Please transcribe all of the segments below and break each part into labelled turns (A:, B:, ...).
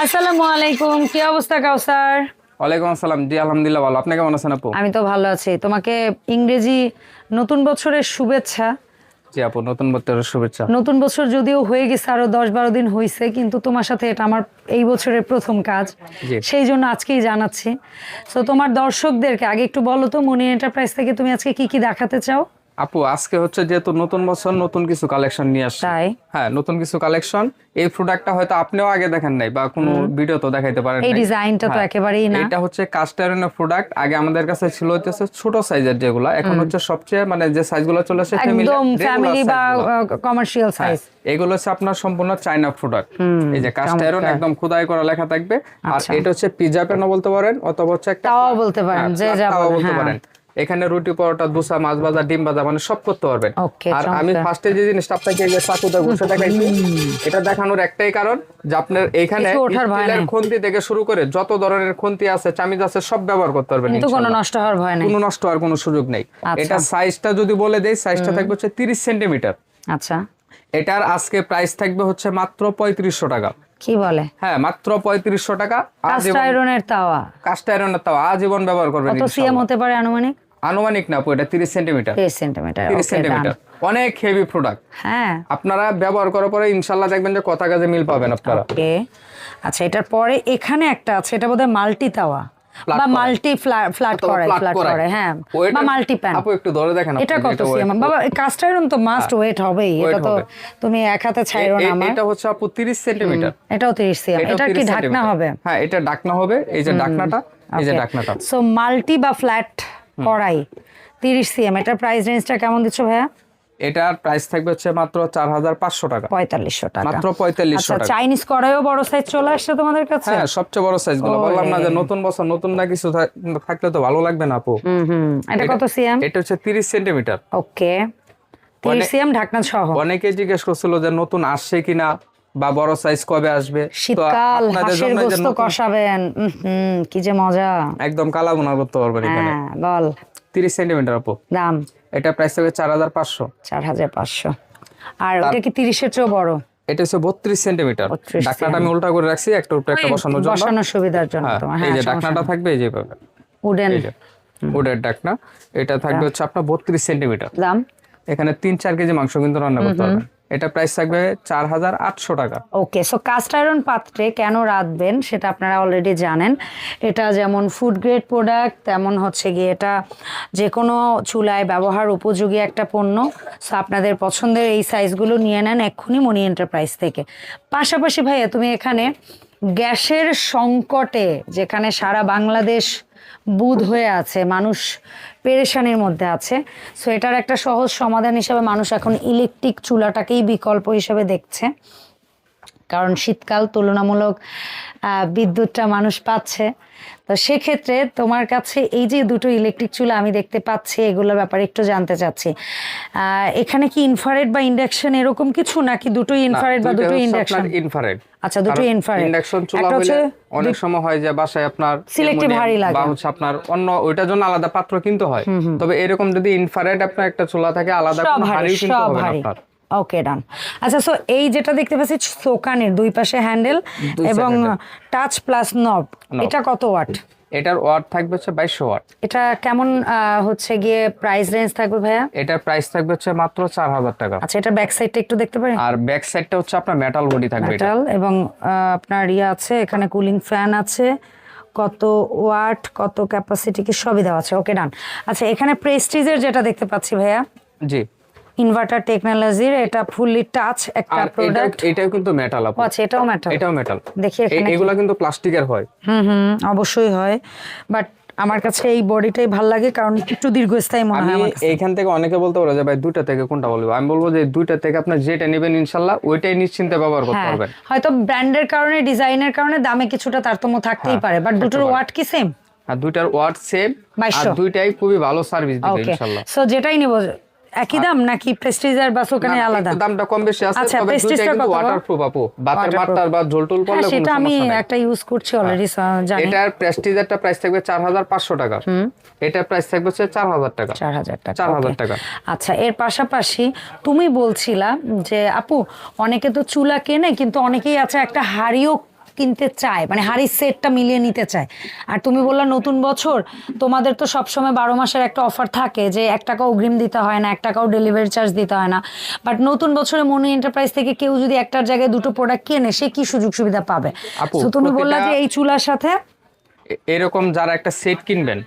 A: আসসালামু আলাইকুম কি অবস্থা কাউসার?
B: ওয়ালাইকুম আসসালাম। জি আলহামদুলিল্লাহ ভালো। আপনি কেমন আছেন আপু?
A: আমি তো ভালো আছি। তোমাকে ইংরেজি নতুন বছরের শুভেচ্ছা।
B: জি আপু নতুন বছরের শুভেচ্ছা।
A: নতুন বছর যদিও হয়ে গেছে আরও দশ বারো দিন হয়েছে কিন্তু তোমার সাথে এটা আমার এই বছরের প্রথম কাজ। সেই জন্য আজকেই জানাচ্ছি। তো তোমার দর্শকদেরকে আগে একটু বলো তো মনি এন্টারপ্রাইজ থেকে তুমি আজকে কি কি দেখাতে চাও?
B: আপু আজকে হচ্ছে যেহেতু নতুন বছর নতুন কিছু কালেকশন নিয়ে আসছে।
A: তাই?
B: হ্যাঁ নতুন কিছু কালেকশন এই প্রোডাক্টটা হয়তো আপনিও আগে দেখেন নাই বা কোনো ভিডিও তো দেখাইতে পারেন
A: এই ডিজাইনটা তো
B: হ্যাঁ,
A: একেবারেই না।
B: এটা হচ্ছে কাস্ট আয়রনের প্রোডাক্ট আগে আমাদের কাছে ছিল হচ্ছে ছোট সাইজের যেগুলো এখন হচ্ছে সবচেয়ে মানে যে সাইজগুলো চলে আসে
A: একদম ফ্যামিলি বা কমার্শিয়াল
B: হ্যাঁ,
A: সাইজ
B: এগুলো হচ্ছে আপনার সম্পূর্ণ চাইনা প্রোডাক্ট এই যে কাস্ট আয়রন একদম খোদাই করা লেখা থাকবে। আর
A: আচ্ছা।
B: এটা হচ্ছে পিজা পেনও বলতে পারেন? অথবা হচ্ছে একটা
A: তাওয়াও বলতে পারেন,
B: হ্যাঁ,
A: যে যা
B: বলতে। পারেন। এখানে রুটি পরোটা দোসা মাছ ভাজা ডিম ভাজা মানে সব করতে পারবেন। আর আমি ফার্স্টে যে জিনিসটা আপনাকে এই যে চাকুটা ঘুষে দেখাইছি এটা দেখানোর একটাই কারণ যে আপনার এখানে স্টিলের খুন্তি থেকে শুরু করে যত ধরনের খুন্তি আছে চামিচ আছে সব ব্যবহার করতে পারবেন
A: কিন্তু কোনো নষ্ট হওয়ার ভয় নেই।
B: কোনো নষ্ট হওয়ার কোনো সুযোগ নেই।
A: আচ্ছা।
B: এটা সাইজটা যদি বলে দেই সাইজটা থাকবে হচ্ছে তিরিশ সেন্টিমিটার
A: আচ্ছা।
B: এটার আজকে প্রাইস থাকবে হচ্ছে মাত্র পঁয়ত্রিশশো টাকা।
A: কি বলে?
B: হ্যাঁ মাত্র পঁয়ত্রিশশো টাকা।
A: কাস্ট আয়রনের তাওয়া।
B: কাস্ট আয়রনের তাও আজীবন ব্যবহার করবেন
A: কত সিএম হতে পারে আনুমানিক?
B: আনুমানিক না আপু এটা তিরিশ সেন্টিমিটার।
A: তিরিশ সেন্টিমিটার
B: তিরিশ সেন্টিমিটার। অনেক হেভি প্রোডাক্ট
A: হ্যাঁ।
B: আপনারা ব্যবহার করার পরে ইনশাল্লাহ দেখবেন যে কথা কাজে মিল পাবেন আপনারা।
A: ওকে। আচ্ছা এটার পরে এখানে একটা আছে এটা বোধহয় মাল্টি তাওয়া। বা মাল্টি ফ্ল্যাট করে ফ্ল্যাট করে হ্যাঁ বা মাল্টি প্যান
B: আপু একটু ধরে দেখেন
A: এটা কত সিএম। বাবা কাস্ট আয়রন তো মাস্ট ওয়েট হবেই। এটা তো তুমি এক হাতে ছাইরো না আমার।
B: এটা হচ্ছে আপু তিরিশ সেন্টিমিটার।
A: এটাও তিরিশ সিএম এটা কি ঢাকনা হবে?
B: হ্যাঁ এটা ঢাকনা হবে এই যে ঢাকনাটা এই যে ঢাকনাটা।
A: সো মাল্টি বা ফ্ল্যাট কড়াই তিরিশ সিএম। এটার প্রাইস রেঞ্জটা কেমন দিচ্ছ ভাইয়া?
B: এটার প্রাইস থাকবে হচ্ছে মাত্র চার হাজার পাঁচশো টাকা।
A: পঁয়তাল্লিশশো টাকা।
B: মাত্র পঁয়তাল্লিশশো
A: আচ্ছা
B: টাকা।
A: চাইনিজ কড়াইও বড় সাইজ চলে আসছে তোমাদের কাছে?
B: হ্যাঁ সবচেয়ে বড়
A: সাইজগুলো।
B: বললাম না যে নতুন বছর নতুন না কিছু থাকলে তো ভালো লাগবে না আপু।
A: হুম হুম। এটা কত সিএম?
B: এটা হচ্ছে তিরিশ সেন্টিমিটার।
A: ওকে। তিরিশ সিএম ঢাকনা সহ।
B: অনেকে জিজ্ঞেস করছিল যে নতুন আসছে কিনা। বা বড় সাইজ কবে আসবে?
A: শীতকাল হাঁসের গোস্ত কষাবেন। হুম কি যে মজা।
B: একদম কালা গুনা করতে পারবেন এখানে।
A: হ্যাঁ বল।
B: তিরিশ সেন্টিমিটার আপু।
A: দাম?
B: এটা প্রাইস থাকবে চার হাজার পাঁচশো।
A: চার হাজার পাঁচশো। আর ওটা কি তিরিশের চেয়েও বড়?
B: এটা হচ্ছে বত্রিশ সেন্টিমিটার
A: 32
B: ঢাকনাটা আমি উল্টা করে রাখছি একটা উপরে একটা বসানোর জন্য।
A: বসানোর সুবিধার জন্য
B: হ্যাঁ,
A: তোমার।
B: এই
A: হ্যাঁ
B: যে ঢাকনাটা থাকবে এই যে
A: উডেন।
B: উডের ঢাকনা এটা থাকবে হচ্ছে আপনার বত্রিশ সেন্টিমিটার
A: দাম?
B: এখানে তিন চার কেজি মাংস কিন্তু রান্না করতে পারবেন। এটা প্রাইস থাকবে চার হাজার আটশো টাকা।
A: ওকে সো কাস্ট আয়রন পাত্রে কেন রাখবেন সেটা আপনারা অলরেডি জানেন। এটা যেমন ফুড গ্রেড প্রোডাক্ট তেমন হচ্ছে গিয়ে এটা যে কোনো চুলায় ব্যবহার উপযোগী একটা পণ্য। সো আপনাদের পছন্দের এই সাইজগুলো নিয়ে নেন এক্ষুনি মনি এন্টারপ্রাইজ থেকে। পাশাপাশি ভাইয়া, তুমি এখানে গ্যাসের সংকটে, যেখানে সারা বাংলাদেশ বুধ হয়ে আছে, মানুষ পেরেশানির মধ্যে আছে। সো এটার একটা সহজ সমাধান হিসাবে মানুষ এখন ইলেকট্রিক চুলাটাকেই বিকল্প হিসাবে দেখছে। কারণ শীতকাল তুলনামূলক বিদ্যুৎটা মানুষ পাচ্ছে। তো সেক্ষেত্রে তোমার কাছে এই যে দুটো ইলেকট্রিক চুলা আমি দেখতে পাচ্ছি এগুলোর ব্যাপারে একটু জানতে চাচ্ছি। এখানে কি ইনফ্রারেড বা ইন্ডাকশন এরকম কিছু নাকি দুটো ইনফ্রারেড বা দুটো ইন্ডাকশন
B: ইনফ্রারেড
A: আচ্ছা দুটো ইনফ্রারেড
B: ইন্ডাকশন চুলা হলে অনেক সময় হয় যে বাসায় আপনার
A: Selective ভারী লাগে।
B: বা হচ্ছে আপনার অন্য ওইটার জন্য আলাদা পাত্র কিনতে হয়। তবে এরকম যদি ইনফ্রারেড আপনার একটা চুলা থাকে আলাদা কোনো হাঁড়িও কিনতে হবে না আপনার।
A: ওকে ডান আচ্ছা সো এই যেটা দেখতে পাচ্ছি সোকানের দুই পাশে হ্যান্ডেল এবং টাচ প্লাস নব এটা কত ওয়াট
B: এটার ওয়াট থাকবে হচ্ছে বাইশশো ওয়াট
A: এটা কেমন হচ্ছে গিয়ে প্রাইস রেঞ্জ থাকবে ভাইয়া?
B: এটার প্রাইস থাকবে হচ্ছে মাত্র চার হাজার টাকা।
A: আচ্ছা এটা ব্যাক সাইডটা একটু দেখতে পারি
B: আর ব্যাক সাইডটা হচ্ছে আপনার মেটাল বডি থাকবে এটা।
A: মেটাল এবং আপনার ইয়ে আছে এখানে কুলিং ফ্যান আছে কত ওয়াট কত ক্যাপাসিটি কি সবই দেওয়া আছে। ওকে ডান আচ্ছা এখানে প্রেস্টিজের যেটা দেখতে পাচ্ছি ভাইয়া?
B: জি।
A: ইনভার্টার টেকনোলজির এটা ফুললি টাচ একটা প্রোডাক্ট
B: এটাও কিন্তু মেটাল আপু।
A: আচ্ছা এটাও মেটাল
B: এটাও মেটাল
A: দেখি এখানে।
B: এগুলা কিন্তু প্লাস্টিকের হয়।
A: হুম হুম অবশ্যই হয়। বাট আমার কাছে এই বডিটাই ভালো লাগে কারণ একটু দীর্ঘস্থায়ী মনে হয় আমার কাছে।
B: এইখান থেকে অনেকে বলতে পারো যে ভাই দুইটা থেকে কোনটা বলব? আমি বলব যে দুইটা থেকে আপনি যেটা নেবেন ইনশাল্লাহ ওইটাই নিশ্চিন্তে ব্যবহার করতে
A: হ্যাঁ।
B: পারবেন।
A: হয়তো ব্র্যান্ডের কারণে ডিজাইনের কারণে দামে কিছুটা তারতম্য থাকতেই
B: হ্যাঁ,
A: পারে। বাট দুটোর। ওয়াট কি সেম
B: আর দুইটার ওয়াট সেম আর দুইটাই খুবই ভালো সার্ভিস দিবে
A: ওকে
B: ইনশাল্লাহ।
A: সো যেটাই নিব একই দাম নাকি প্রেস্টিজ আর বাস ওখানে আলাদা?
B: দামটা কম বেশি আছে
A: আচ্ছা, টা
B: কিন্তু ওয়াটারপ্রুফ আপু। বাতের। মাত্রার বা ঝোলটুল
A: হ্যাঁ
B: পড়লে কোনো
A: সেটা আমি
B: সমস্যা নাই।
A: একটা ইউজ করছি অলরেডি জানি।
B: এটার প্রেস্টিজেরটা প্রাইস থাকবে চার হাজার পাঁচশো টাকা। এটার প্রাইস থাকবে হচ্ছে চার হাজার টাকা।
A: চার হাজার টাকা
B: চার হাজার
A: okay.
B: টাকা।
A: আচ্ছা এর পাশাপাশি তুমি বলছিলা যে আপু অনেকে তো চুলা কেনে কিন্তু অনেকেই আছে একটা হাড়িও কিনতে চায় মানে হাড়ির সেটটা মিলিয়ে নিতে চায়। আর তুমি বললা নতুন বছর তোমাদের তো সবসময় বারো মাসের একটা অফার থাকে যে এক টাকা অগ্রিম দিতে হয় না এক টাকাও ডেলিভারি চার্জ দিতে হয় না। বাট নতুন বছরে মনি এন্টারপ্রাইজ থেকে কেউ যদি একটার জায়গায় দুটো প্রোডাক্ট কেনে সে কি সুযোগ সুবিধা পাবে? তো তুমি বললা যে এই চুলার সাথে
B: এরকম যারা একটা সেট কিনবেন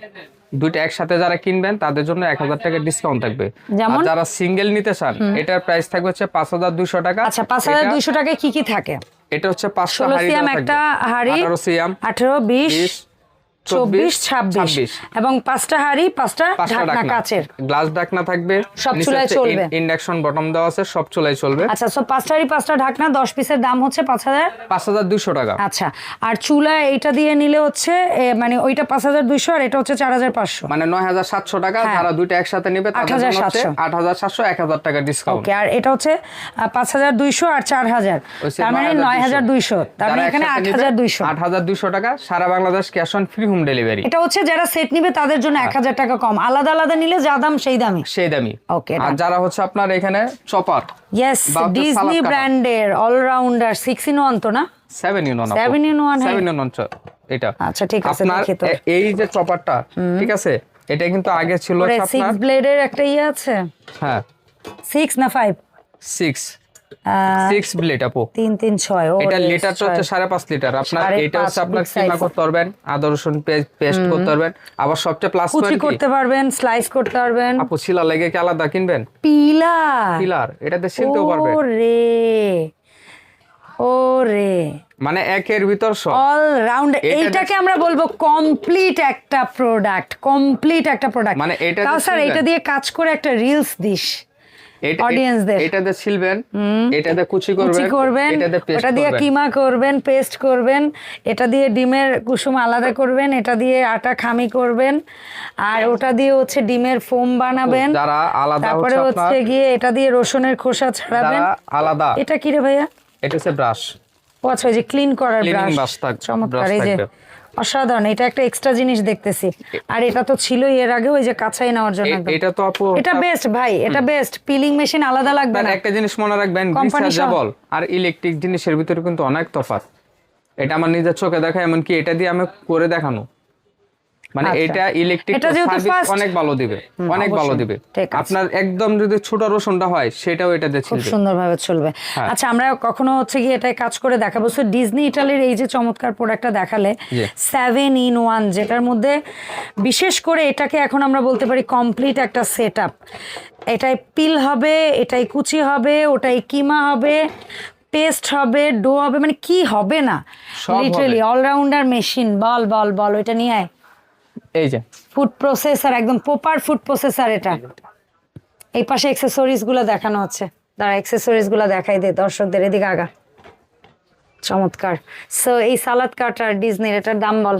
B: দুইটা একসাথে যারা কিনবেন তাদের জন্য এক হাজার টাকা ডিসকাউন্ট থাকবে।
A: যেমন?
B: আর যারা সিঙ্গেল নিতে চান এটার প্রাইস থাকবে হচ্ছে পাঁচ হাজার দুইশো টাকা।
A: আচ্ছা পাঁচ হাজার দুইশো টাকায় কি কি থাকে?
B: এটা হচ্ছে
A: ষোলো
B: হাঁড়ি
A: একটা হাড়ি
B: আঠারো
A: বিশ চব্বিশ ছাব্বিশ। এবং পাঁচটা হাঁড়ি পাঁচটা ঢাকনা কাচের।
B: গ্লাস ডাকনা থাকবে।
A: সব চুলায় চলবে।
B: ইন্ডাকশন বটম দেওয়া আছে সব চুলায় চলবে।
A: আচ্ছা সো পাঁচটা হাঁড়ি পাঁচটা ঢাকনা দশ পিসের দাম হচ্ছে পাঁচ হাজার?
B: পাঁচ হাজার দুইশো টাকা।
A: আচ্ছা আর চুলা এইটা দিয়ে নিলে হচ্ছে মানে ওইটা পাঁচ হাজার দুইশো আর এটা হচ্ছে চার হাজার পাঁচশো।
B: মানে নয় হাজার সাতশো টাকা
A: হ্যাঁ।
B: যারা দুইটা একসাথে নেবে জন্য হচ্ছে
A: 8,700
B: আট হাজার সাতশো এক হাজার টাকা ডিসকাউন্ট
A: আর এটা হচ্ছে পাঁচ হাজার দুইশো আর চার হাজার। তার মানে নয় হাজার দুইশো। তার মানে এখানে আট হাজার দুইশো।
B: আট হাজার দুইশো টাকা সারা Bangladesh cash on free home delivery
A: এটা হচ্ছে যারা সেট নিবে তাদের জন্য এক হাজার টাকা কম। আলাদা আলাদা নিলে যা দাম সেই দামই।
B: সেই দামি
A: Okay,
B: আর যারা হচ্ছে আপনার এখানে চপার
A: ইয়েস ডিজনি ব্র্যান্ডের অলরাউন্ডার সিক্স ইন ওয়ান তো না?
B: Seven in one
A: in one, হ্যাঁ।
B: সেভেন ইন ওয়ান এটা।
A: আচ্ছা, ঠিক আছে,
B: আপনার এই যে চপারটা ঠিক আছে? এটা কিন্তু আগে ছিল হচ্ছে
A: সিক্স ব্লেডের একটা ইয়ে আছে?
B: হ্যাঁ।
A: সিক্স না ফাইভ
B: সিক্স সিক্স ব্লেড আপু।
A: তিন তিন ছয়
B: এটা লিটারটা হচ্ছে সাড়ে পাঁচ লিটার আপনার এটা হচ্ছে আপনার কিমা করতে পারবেন আদা রসুন পেস্ট করতে পারবেন। আবার সবচেয়ে প্লাস
A: কুচি করতে পারবেন স্লাইস করতে পারবেন।
B: আপু শিলা লেগে কি আলাদা কিনবেন?
A: পিলা
B: পিলার এটাতে শিলতেও পারবেন।
A: ও রে ও
B: মানে একের ভিতর সব।
A: অল রাউন্ড এইটাকে আমরা বলব কমপ্লিট একটা প্রোডাক্ট কমপ্লিট একটা প্রোডাক্ট
B: মানে এটা
A: স্যার এটা দিয়ে কাজ করে একটা রিলস দিস।
B: এটা-
A: দের।
B: এটাতে ছিলবেন এটাতে কুচি করবেন
A: করবেন
B: এটাতে
A: ওটা দিয়ে কিমা করবেন পেস্ট করবেন এটা দিয়ে ডিমের কুসুম আলাদা করবেন এটা দিয়ে আটা খামি করবেন আর ওটা দিয়ে হচ্ছে ডিমের ফোম বানাবেন
B: যারা আলাদা
A: তারপরে
B: হচ্ছে
A: গিয়ে এটা দিয়ে রসুনের খোসা ছাড়াবেন।
B: আলাদা
A: এটা কি রে ভাইয়া?
B: এটা হচ্ছে ব্রাশ।
A: ও আচ্ছা ওই যে ক্লিন করার ব্রাশ চমৎকার এই যে। অসাধারণ এটা একটা এক্সট্রা জিনিস দেখতেছি। আর এটা তো ছিল এর আগে ওই যে কাঁচাই নেওয়ার জন্য।
B: এটা তো আপু
A: এটা বেস্ট ভাই এটা বেস্ট পিলিং মেশিন আলাদা লাগবে না
B: একটা জিনিস মনে রাখবেন রিচার্জেবল আর ইলেকট্রিক জিনিসের ভিতরে কিন্তু অনেক তফাৎ। এটা আমার নিজের চোখে দেখা এমনকি এটা দিয়ে আমি করে দেখানো। মানে
A: আচ্ছা।
B: এটা ইলেকট্রিক সার্ভিস অনেক ভালো দিবে অনেক ভালো দিবে। আপনার একদম যদি ছোট রসুনটা হয় সেটাও এটা দিয়ে
A: খুব সুন্দরভাবে চলবে।
B: হ্যাঁ।
A: আচ্ছা আমরা কখনো হচ্ছে কি এটাই কাজ করে দেখাবো। সো ডিজনি ইটালির এই যে চমৎকার প্রোডাক্টটা দেখালে। সেভেন ইন ওয়ান যেটার মধ্যে বিশেষ করে এটাকে এখন আমরা বলতে পারি কমপ্লিট একটা সেট আপ এটাই পিল হবে এটাই কুচি হবে ওটাই কিমা হবে পেস্ট হবে ডো হবে মানে কি হবে না। লিটারালি অলরাউন্ডার মেশিন বল বল বল ওইটা নিয়ে আয়।
B: এই যে।
A: ফুড প্রসেসর একদম প্রপার ফুড প্রসেসর এটা। এই পাশে অ্যাক্সেসরিজগুলো দেখানো হচ্ছে। দাঁড়া অ্যাক্সেসরিজগুলো দেখাই দে দর্শকদের এদিকে আগা। চমৎকার। সো এই সালাদ কাটার ডিজনির এটার দাম বল।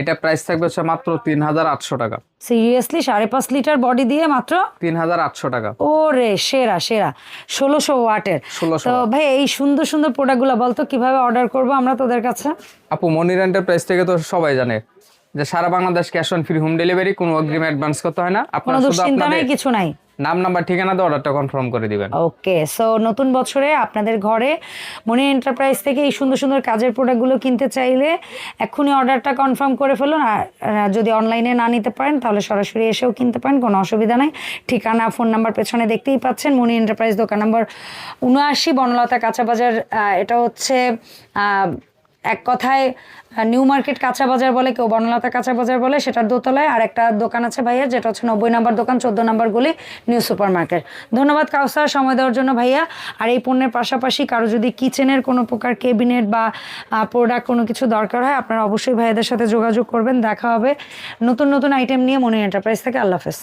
B: এটা প্রাইস থাকবে হচ্ছে মাত্র তিন হাজার আটশো টাকা।
A: সিরিয়াসলি সাড়ে পাঁচ লিটার বডি দিয়ে মাত্র?
B: তিন হাজার আটশো টাকা।
A: ও রে সেরা সেরা। ষোলোশো ওয়াটের।
B: 1600
A: তো ভাই এই সুন্দর সুন্দর প্রোডাক্টগুলো বলতো কীভাবে অর্ডার করব আমরা তোদের কাছে?
B: আপু মনির এন্টারপ্রাইজ থেকে তো সবাই জানে। যে সারা Bangladesh cash on free home delivery কোনো অগ্রিম অ্যাডভান্স করতে হয় না। আপনারা শুধু আপনাদের
A: কিছু নাই?
B: নাম নাম্বার ঠিকানা দিয়ে অর্ডারটা কনফার্ম করে দিবেন।
A: ওকে সো নতুন বছরে আপনাদের ঘরে মনি এন্টারপ্রাইজ থেকে এই সুন্দর সুন্দর কাজের প্রোডাক্টগুলো কিনতে চাইলে এক্ষুনি অর্ডারটা কনফার্ম করে ফেলুন। আর যদি অনলাইনে না নিতে পারেন তাহলে সরাসরি এসেও কিনতে পারেন কোনো অসুবিধা নাই। ঠিকানা ফোন নাম্বার পেছনে দেখতেই পাচ্ছেন মনি এন্টারপ্রাইজ দোকান নম্বর উনআশি বনলতা কাঁচা বাজার এটা হচ্ছে এক কথায় নিউ মার্কেট কাঁচা বাজার বলে, কেউ বনলতা কাঁচা বাজার বলে, সেটার দোতলায় আর একটা দোকান আছে ভাইয়া, যেটা হচ্ছে নব্বই নাম্বার দোকান, চোদ্দ নাম্বার গলি নিউ সুপার মার্কেট ধন্যবাদ কাউসার, সময় দেওয়ার জন্য ভাইয়া। আর এই পণ্যের পাশাপাশি কারও যদি কিচেনের কোনো প্রকার কেবিনেট বা প্রোডাক্ট কোনো কিছু দরকার হয়, আপনারা অবশ্যই ভাইয়াদের সাথে যোগাযোগ করবেন, দেখা হবে নতুন নতুন আইটেম নিয়ে মনি এন্টারপ্রাইজ থেকে। আল্লাহ হাফেজ।